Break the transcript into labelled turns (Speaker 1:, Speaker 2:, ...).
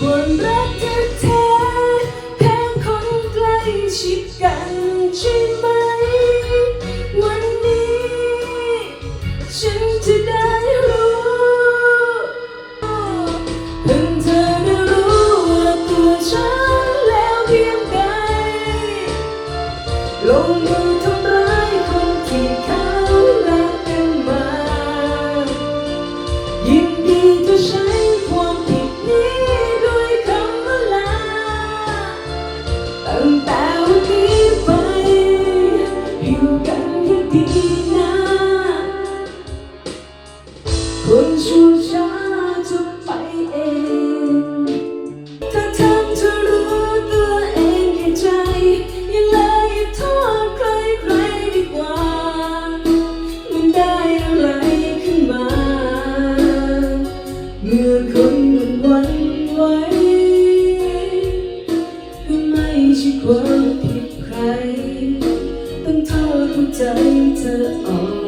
Speaker 1: ความรักแท้ๆแค่คนใกล้ชิดกันใช่ไหม วันนี้ ฉันจะได้รู้เพิ่งเธอได้รู้ว่าตัวฉันแล้วเพียงใดลงมือทำ กันให้ดีนะคนชั่วช้าจะไปเองถ้าทำเธอรู้ตัวเองแก่ใจ อย่าเลยอย่าโทษใครใครดีกว่า มันได้อะไรขึ้นมา เมื่อคนมันหวันไหวก็ไม่ใช่ความผิดใคร หัวใจเธออ่อน